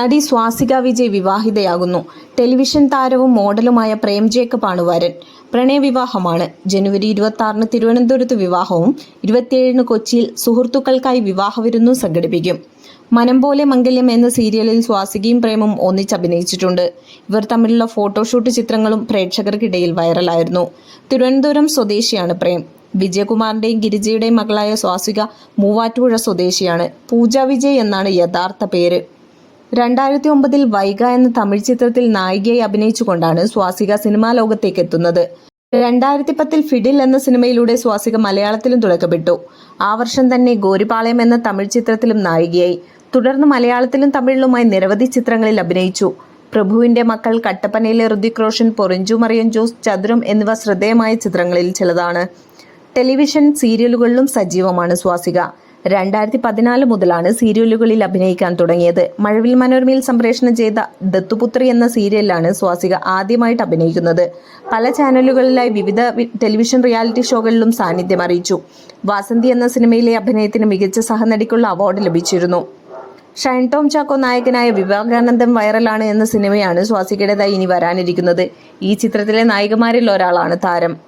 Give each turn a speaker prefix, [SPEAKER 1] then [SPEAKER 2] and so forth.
[SPEAKER 1] നടി സ്വാസിക വിജയ് വിവാഹിതയാകുന്നു. ടെലിവിഷൻ താരവും മോഡലുമായ പ്രേം ജേക്കബാണ് വരൻ. പ്രണയവിവാഹമാണ് ജനുവരി ഇരുപത്തി ആറിന് തിരുവനന്തപുരത്ത് വിവാഹവും ഇരുപത്തിയേഴിന് കൊച്ചിയിൽ സുഹൃത്തുക്കൾക്കായി വിവാഹവിരുന്നും സംഘടിപ്പിക്കും. മനം പോലെ മംഗല്യം എന്ന സീരിയലിൽ സ്വാസികയും പ്രേമും ഒന്നിച്ചഭിനയിച്ചിട്ടുണ്ട് ഇവർ തമ്മിലുള്ള ഫോട്ടോഷൂട്ട് ചിത്രങ്ങളും പ്രേക്ഷകർക്കിടയിൽ വൈറലായിരുന്നു. തിരുവനന്തപുരം സ്വദേശിയാണ് പ്രേം. വിജയകുമാറിന്റെയും ഗിരിജയുടെയും മകളായ സ്വാസിക മൂവാറ്റുപുഴ സ്വദേശിയാണ്. പൂജ വിജയ് എന്നാണ് യഥാർത്ഥ പേര്. രണ്ടായിരത്തി ഒമ്പതിൽ വൈഗ എന്ന തമിഴ് ചിത്രത്തിൽ നായികയായി അഭിനയിച്ചുകൊണ്ടാണ് സ്വാസിക സിനിമാ ലോകത്തേക്ക് എത്തുന്നത്. രണ്ടായിരത്തി പത്തിൽ ഫിഡിൽ എന്ന സിനിമയിലൂടെ സ്വാസിക മലയാളത്തിലും തുടക്കപ്പെട്ടു. ആ വർഷം തന്നെ ഗോരിപാളയം എന്ന തമിഴ് ചിത്രത്തിലും നായികയായി. തുടർന്ന് മലയാളത്തിലും തമിഴിലുമായി നിരവധി ചിത്രങ്ങളിൽ അഭിനയിച്ചു. പ്രഭുവിന്റെ മക്കൾ കട്ടപ്പനയിലെ ഋതിക് റോഷൻ പൊറിഞ്ചു മറിയൻ ജോസ് ചതുരം എന്നിവ ശ്രദ്ധേയമായ ചിത്രങ്ങളിൽ ചിലതാണ്. ടെലിവിഷൻ സീരിയലുകളിലും സജീവമാണ് സ്വാസിക. രണ്ടായിരത്തി പതിനാല് മുതലാണ് സീരിയലുകളിൽ അഭിനയിക്കാൻ തുടങ്ങിയത്. മഴവിൽ മനോരമയിൽ സംപ്രേഷണം ചെയ്ത ദത്തുപുത്രി എന്ന സീരിയലിലാണ് സ്വാസിക ആദ്യമായിട്ട് അഭിനയിക്കുന്നത്. പല ചാനലുകളിലായി വിവിധ ടെലിവിഷൻ റിയാലിറ്റി ഷോകളിലും സാന്നിധ്യം അറിയിച്ചു. വാസന്തി എന്ന സിനിമയിലെ അഭിനയത്തിന് മികച്ച സഹനടിക്കുള്ള അവാർഡ് ലഭിച്ചിരുന്നു. ഷൈൻ ടോം ചാക്കോ നായകനായ വിവേകാനന്ദം വൈറലാണ് എന്ന സിനിമയാണ് സ്വാസികയുടേതായി ഇനി വരാനിരിക്കുന്നത്. ഈ ചിത്രത്തിലെ നായികമാരിൽ ഒരാളാണ് താരം.